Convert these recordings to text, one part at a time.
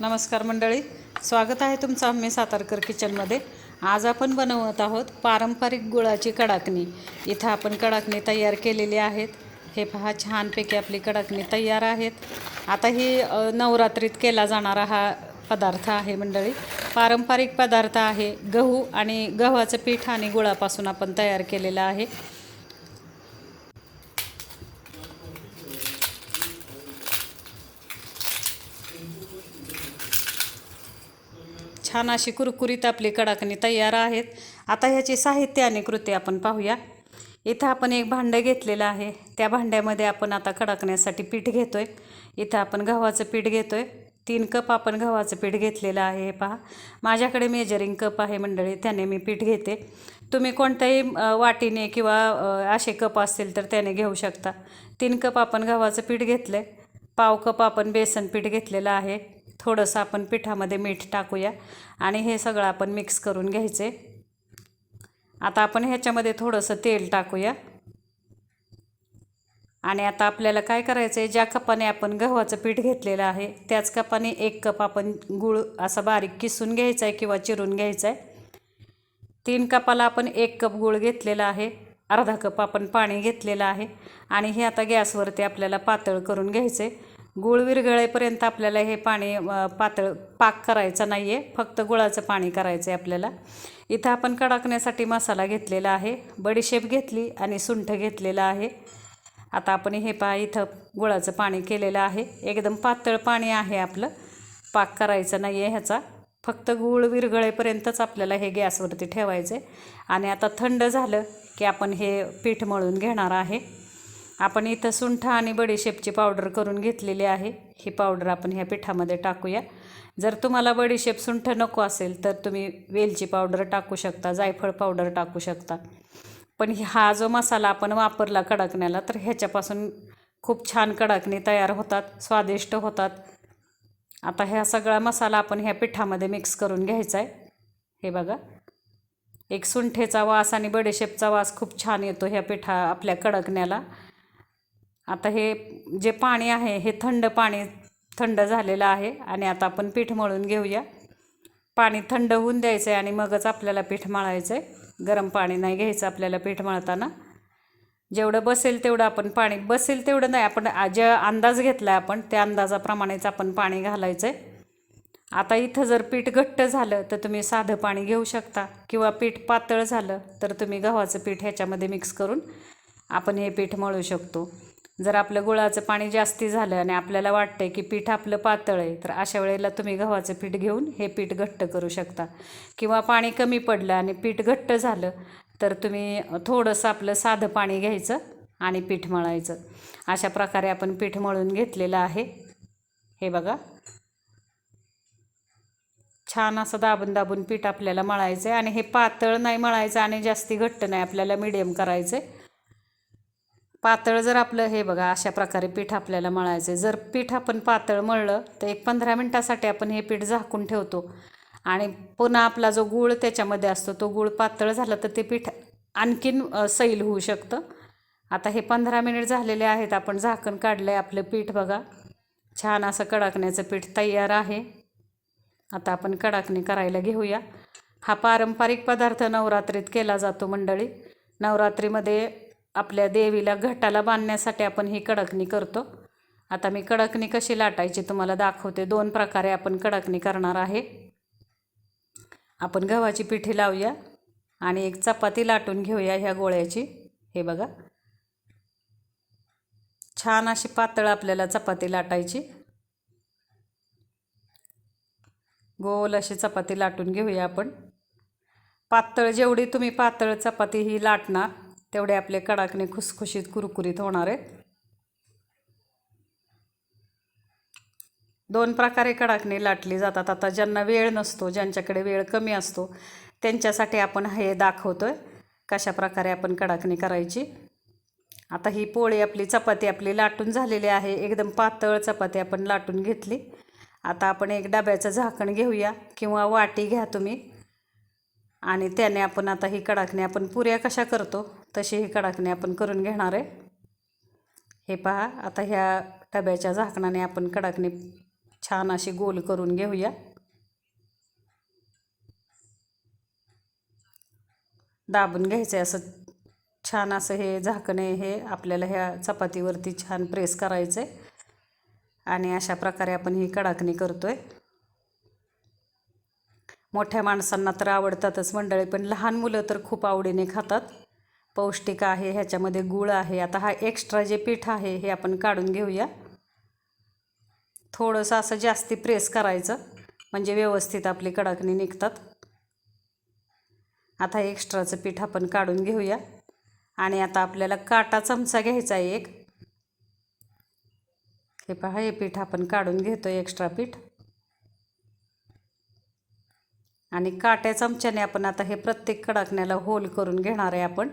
नमस्कार मंडळी. स्वागत आहे तुमचं आम्ही सातारकर किचनमध्ये. आज आपण बनवत आहोत पारंपरिक गुळाची कडाकणी. इथं आपण कडाकणी तयार केलेली आहेत. हे पहा छानपैकी आपली कडाकणी तयार आहेत. आता ही नवरात्रीत केला जाणारा हा पदार्थ आहे मंडळी. पारंपरिक पदार्थ आहे गहू आणि गव्हाचं पीठ आणि गुळापासून आपण तयार केलेला आहे. छान अशी कुरकुरीत आपली कडाकणी तयार आहेत. आता ह्याची साहित्य आणि कृती आपण पाहूया. इथं आपण एक भांडं घेतलेलं आहे. त्या भांड्यामध्ये आपण आता कडाकण्यासाठी पीठ घेतो आहे इथं आपण गव्हाचं पीठ घेतो आहे तीन कप आपण गव्हाचं पीठ घेतलेलं आहे. हे पहा. माझ्याकडे मेजरिंग कप आहे मंडळी. त्याने मी पीठ घेते. तुम्ही कोणत्याही वाटीने किंवा असे कप असतील तर त्याने घेऊ शकता. तीन कप आपण गव्हाचं पीठ घेतलं आहे पाव कप आपण बेसन पीठ घेतलेलं आहे. थोडंसं आपण पिठामध्ये मीठ टाकूया आणि हे सगळं आपण मिक्स करून घ्यायचे. आता आपण ह्याच्यामध्ये थोडंसं तेल टाकूया. आणि आता आपल्याला काय करायचं आहे ज्या कपाने आपण गव्हाचं पीठ घेतलेलं आहे त्याच कपाने एक कप आपण गूळ असा बारीक किसून घ्यायचा आहे किंवा चिरून घ्यायचा आहे तीन कपाला आपण एक कप गूळ घेतलेला आहे अर्धा कप आपण पाणी घेतलेलं आहे आणि हे आता गॅसवरती आपल्याला पातळ करून घ्यायचे गुळ विरघळेपर्यंत आपल्याला हे पाणी पातळ पाक करायचा नाही आहे फक्त गुळाचं पाणी करायचं आहे आपल्याला. इथं आपण कडाकण्यासाठी मसाला घेतलेला आहे. बडीशेप घेतली आणि सुंठ घेतलेलं आहे. आता आपण हे पहा इथं गुळाचं पाणी केलेलं आहे. एकदम पातळ पाणी आहे आपलं. पाक करायचं नाही आहे ह्याचा. फक्त गूळ विरघळेपर्यंतच आपल्याला हे गॅसवरती ठेवायचं आहे आणि आता थंड झालं की आपण हे पीठ मळून घेणार आहे. आपण इथं सुंठ आणि बडीशेपची पावडर करून घेतलेली आहे. ही पावडर आपण ह्या पिठामध्ये टाकूया. जर तुम्हाला बडीशेप सुंठ नको असेल तर तुम्ही वेलची पावडर टाकू शकता जायफळ पावडर टाकू शकता. पण ही- हा जो मसाला आपण वापरला कडकण्याला तर ह्याच्यापासून खूप छान कडकणी तयार होतात स्वादिष्ट होतात. आता ह्या सगळा मसाला आपण ह्या पिठामध्ये मिक्स करून घ्यायचा आहे. हे बघा. एक सुंठेचा वास आणि बडीशेपचा वास खूप छान येतो ह्या पिठा आपल्या कडकण्याला. आता हे जे पाणी आहे हे थंड पाणी थंड झालेलं आहे आणि आता आपण पीठ मळून घेऊया. पाणी थंड होऊन द्यायचं आहे आणि मगच आपल्याला पीठ मळायचं आहे गरम पाणी नाही घ्यायचं आपल्याला पीठ मळताना. जेवढं बसेल तेवढं आपण पाणी बसेल तेवढं नाही आपण जे अंदाज घेतला आहे आपण त्या अंदाजाप्रमाणेच आपण पाणी घालायचं आहे आता इथं जर पीठ घट्ट झालं तर तुम्ही साधं पाणी घेऊ शकता किंवा पीठ पातळ झालं तर तुम्ही गव्हाचं पीठ ह्याच्यामध्ये मिक्स करून आपण हे पीठ मळू शकतो. जर आपलं गुळाचं पाणी जास्ती झालं आणि आपल्याला वाटतंय की पीठ आपलं पातळ आहे तर अशा वेळेला तुम्ही गव्हाचं पीठ घेऊन हे पीठ घट्ट करू शकता. किंवा पाणी कमी पडलं आणि पीठ घट्ट झालं तर तुम्ही थोडंसं आपलं साधं पाणी घ्यायचं आणि पीठ मळायचं. अशा प्रकारे आपण पीठ मळून घेतलेलं आहे. हे बघा. छान असं दाबून दाबून पीठ आपल्याला मळायचं आहे आणि हे पातळ नाही मळायचं आणि जास्ती घट्ट नाही आपल्याला मिडियम करायचं आहे पातळ जर आपलं हे बघा अशा प्रकारे पीठ आपल्याला मळायचं आहे जर पीठ आपण पातळ मळलं तर एक पंधरा मिनटासाठी आपण हे पीठ झाकून ठेवतो. आणि पुन्हा आपला जो गूळ त्याच्यामध्ये असतो तो गूळ पातळ झाला तर ते पीठ आणखीन सैल होऊ शकतं. आता हे पंधरा मिनिट झालेले आहेत आपण झाकण काढलं आहे आपलं पीठ बघा. छान असं कडाकण्याचं पीठ तयार आहे. आता आपण कडाकणी करायला घेऊया. हा पारंपरिक पदार्थ नवरात्रीत केला जातो मंडळी. नवरात्रीमध्ये आपल्या देवीला घटाला बांधण्यासाठी आपण ही कडकणी करतो. आता मी कडकणी कशी लाटायची तुम्हाला दाखवते. दोन प्रकारे आपण कडकणी करणार आहे. आपण गव्हाची पिठी लावूया आणि एक चपाती लाटून घेऊया ह्या गोळ्याची. हे बघा. छान अशी पातळ आपल्याला चपाती लाटायची. गोल अशी चपाती लाटून घेऊया आपण. पातळ जेवढी तुम्ही पातळ चपाती ही लाटणार तेवढे आपले कडाकणे खुसखुशीत कुरकुरीत होणार आहेत. दोन प्रकारे कडाकणी लाटली जातात. आता ज्यांना वेळ नसतो ज्यांच्याकडे वेळ कमी असतो त्यांच्यासाठी आपण हे दाखवतो आहे कशा प्रकारे आपण कडाकणी करायची. आता ही पोळी आपली चपाती आपली लाटून झालेली आहे. एकदम पातळ चपाती आपण लाटून घेतली. आता आपण एक डब्याचं झाकण घेऊया किंवा वाटी घ्या तुम्ही. आणि त्याने आपण आता ही कडाकणी आपण पुऱ्या कशा करतो? तशी ही कडाकणी आपण करून घेणार आहे. हे पहा आता ह्या डब्याच्या झाकणाने आपण कडाकणी छान अशी गोल करून घेऊया. दाबून घ्यायचं आहे असं छान असं हे झाकणे हे आपल्याला ह्या चपातीवरती छान प्रेस करायचं आहे आणि अशा प्रकारे आपण ही कडाकणी करतो आहे मोठ्या माणसांना तर आवडतातच मंडळी पण लहान मुलं तर खूप आवडीने खातात. पौष्टिक आहे ह्याच्यामध्ये गूळ आहे. आता हा एक्स्ट्रा जे पीठ आहे हे आपण काढून घेऊया. थोडंसं असं जास्ती प्रेस करायचं म्हणजे व्यवस्थित आपली कडाकणी निघतात. आता एक्स्ट्राचं पीठ आपण काढून घेऊया. आणि आता आपल्याला काटा चमचा घ्यायचा आहे एक. हे पहा हे पीठ आपण काढून घेतो एक्स्ट्रा पीठ. आणि काट्या चमच्याने आपण आता हे प्रत्येक कडाकण्याला होल करून घेणार आहे आपण.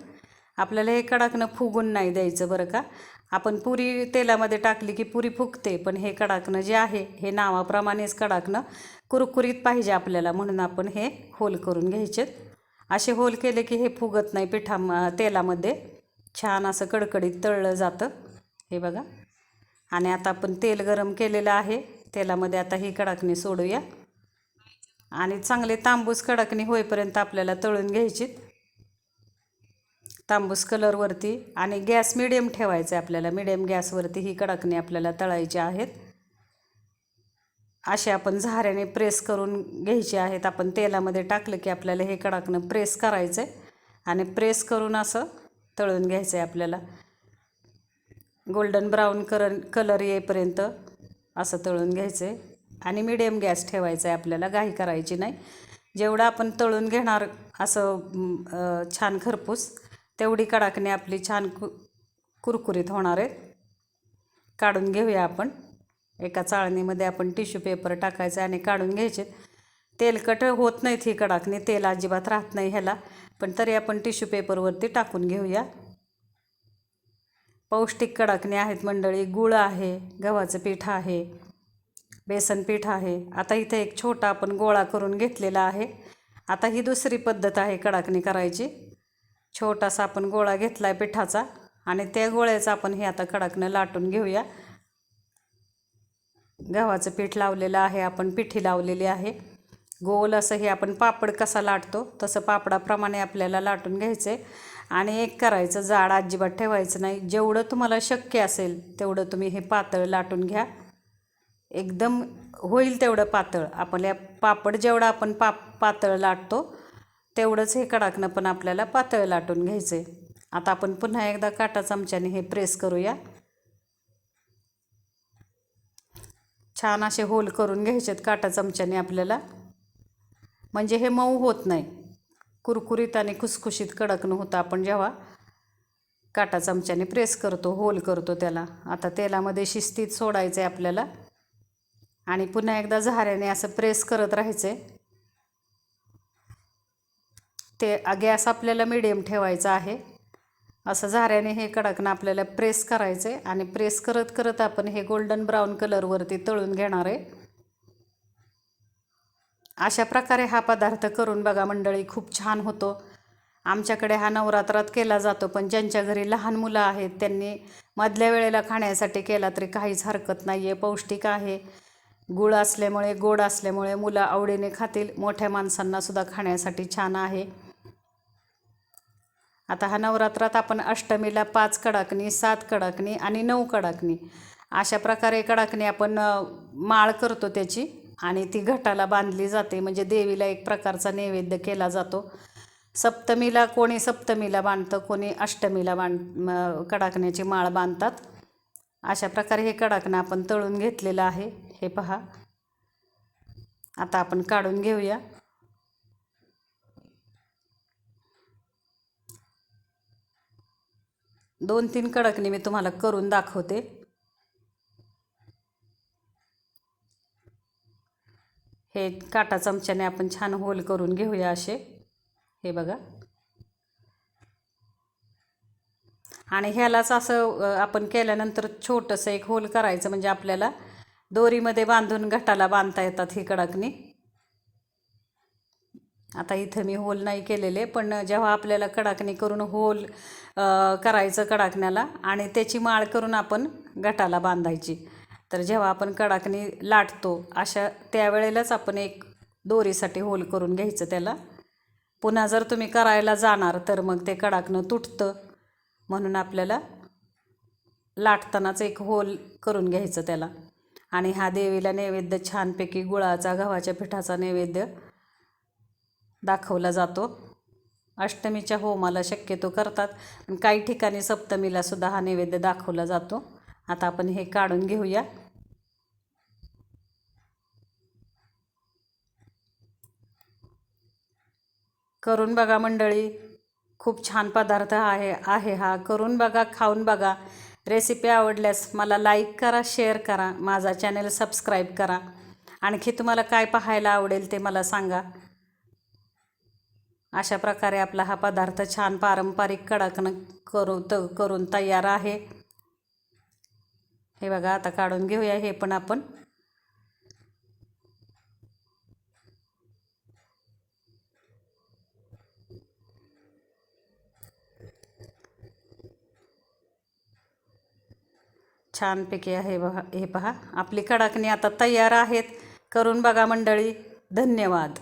आपल्याला हे कडाकणं फुगून नाही द्यायचं बरं का. आपण पुरी तेलामध्ये टाकली की पुरी फुगते पण हे कडाकणं जे आहे हे नावाप्रमाणेच कडाकणं कुरकुरीत पाहिजे आपल्याला म्हणून आपण हे होल करून घ्यायचे. असे होल केले की हे फुगत नाही पिठा तेलामध्ये. छान असं कडकडीत तळलं जातं. हे बघा. आणि आता आपण तेल गरम केलेलं आहे. तेलामध्ये आता ही कडाकणी सोडूया. आणि चांगले तांबूस कडाकणी होईपर्यंत आपल्याला तळून घ्यायची तांबूस कलरवरती आणि गॅस मिडियम ठेवायचा आहे आपल्याला. मिडियम गॅसवरती ही कडाकणी आपल्याला तळायची आहेत. असे आपण झाऱ्याने प्रेस करून घ्यायचे आहेत. आपण तेलामध्ये टाकलं की आपल्याला हे कडाकणं प्रेस करायचं आहे आणि प्रेस करून असं तळून घ्यायचं आहे आपल्याला. गोल्डन ब्राऊन कर कलर येईपर्यंत असं तळून घ्यायचं आहे आणि मिडियम गॅस ठेवायचा आहे आपल्याला. घाई करायची नाही. जेवढं आपण तळून घेणार असं छान खरपूस तेवढी कडाकणी आपली छान कु कुरकुरीत होणार आहेत. काढून घेऊया आपण. एका चाळणीमध्ये आपण टिश्यू पेपर टाकायचं आणि काढून घ्यायचे. तेलकट होत नाहीत ही कडाकणी तेल अजिबात राहत नाही ह्याला. पण तरी आपण टिश्यू पेपरवरती टाकून घेऊया. पौष्टिक कडाकणी आहेत मंडळी. गुळ आहे गव्हाचं पीठ आहे बेसन पीठ आहे. आता इथे एक छोटा आपण गोळा करून घेतलेला आहे. आता ही दुसरी पद्धत आहे कडाकणी करायची. छोटासा आपण गोळा घेतला आहे पिठाचा आणि त्या गोळ्याचा आपण हे आता खडकनं लाटून घेऊया. गव्हाचं पीठ लावलेलं आहे आपण पिठी लावलेली आहे. गोल असं हे आपण पापड कसा लाटतो तसं पापडाप्रमाणे आपल्याला लाटून घ्यायचं आहे आणि एक करायचं जाड अजिबात ठेवायचं नाही. जेवढं तुम्हाला शक्य असेल तेवढं तुम्ही हे पातळ लाटून घ्या. एकदम होईल तेवढं पातळ. आपल्या पापड जेवढं आपण पाप पातळ लाटतो तेवढंच हे कडाकणं पण आपल्याला पातळ लाटून घ्यायचं आहे आता आपण पुन्हा एकदा काटा चमच्याने हे प्रेस करूया. छान असे होल करून घ्यायचेत काटा चमच्याने आपल्याला. म्हणजे हे मऊ होत नाही. कुरकुरीत आणि खुसखुशीत कडकणं होतं आपण जेव्हा काटा चमच्याने प्रेस करतो होल करतो त्याला. आता तेलामध्ये शिस्तीत सोडायचं आहे आपल्याला. आणि पुन्हा एकदा झाऱ्याने असं प्रेस करत राहायचं आहे ते गॅस आपल्याला मिडियम ठेवायचा आहे. असं झाऱ्याने हे कडकनं आपल्याला प्रेस करायचं आहे आणि प्रेस करत करत आपण हे गोल्डन ब्राऊन कलरवरती तळून घेणार आहे. अशा प्रकारे हा पदार्थ करून बघा मंडळी खूप छान होतो. आमच्याकडे हा नवरात्रात केला जातो पण ज्यांच्या घरी लहान मुलं आहेत त्यांनी मधल्या वेळेला खाण्यासाठी केला तरी काहीच हरकत नाही आहे पौष्टिक आहे. गुळ असल्यामुळे गोड असल्यामुळे मुलं आवडीने खातील. मोठ्या माणसांनासुद्धा खाण्यासाठी छान आहे. आता हा नवरात्रात आपण अष्टमीला पाच कडाकणी सात कडाकणी आणि नऊ कडाकणी. अशा प्रकारे कडाकणी आपण माळ करतो त्याची आणि ती घटाला बांधली जाते. म्हणजे देवीला एक प्रकारचा नैवेद्य केला जातो. सप्तमीला कोणी सप्तमीला बांधतं कोणी अष्टमीला बांध कडाकण्याची माळ बांधतात. अशा प्रकारे हे कडाकणं आपण तळून घेतलेलं आहे. हे पहा. आता आपण काढून घेऊया. दोन तीन कडकणी मी तुम्हाला करून दाखवते. हे काटा चमच्याने आपण छान होल करून घेऊया असे. हे बघा. आणि ह्यालाच असं आपण केल्यानंतर छोटंसं एक होल करायचं म्हणजे आपल्याला दोरीमध्ये बांधून घटाला बांधता येतात ही कडकणी. आता इथं मी होल नाही केलेले पण जेव्हा आपल्याला कडाकणी करून होल करायचं कडाकण्याला आणि त्याची माळ करून आपण गटाला बांधायची. तर जेव्हा आपण कडाकणी लाटतो अशा त्यावेळेलाच आपण एक दोरीसाठी होल करून घ्यायचं त्याला. पुन्हा जर तुम्ही करायला जाणार तर मग ते कडाकणं तुटतं. म्हणून आपल्याला लाटतानाच एक होल करून घ्यायचं त्याला. आणि हा देवीला नैवेद्य छानपैकी गुळाचा गव्हाच्या पिठाचा नैवेद्य दाखवला जातो. अष्टमीच्या होमाला शक्यतो करतात. पण काही ठिकाणी सप्तमीला सुद्धा हा नैवेद्य दाखवला जातो. आता आपण हे काढून घेऊया. करून बघा मंडळी खूप छान पदार्थ आहे आहे हा. करून बघा खाऊन बघा. रेसिपी आवडल्यास मला लाईक करा शेअर करा माझा चॅनल सबस्क्राईब करा. आणखी तुम्हाला काय पाहायला आवडेल ते मला सांगा. अशा प्रकारे आपला हा पदार्थ छान पारंपरिक कडाकनं करू त करून तयार आहे. हे बघा आता काढून घेऊया हे पण आपण. छानपैकी आहे बघा हे पहा. आपली कडाकणी आता तयार आहेत. करून बघा मंडळी धन्यवाद.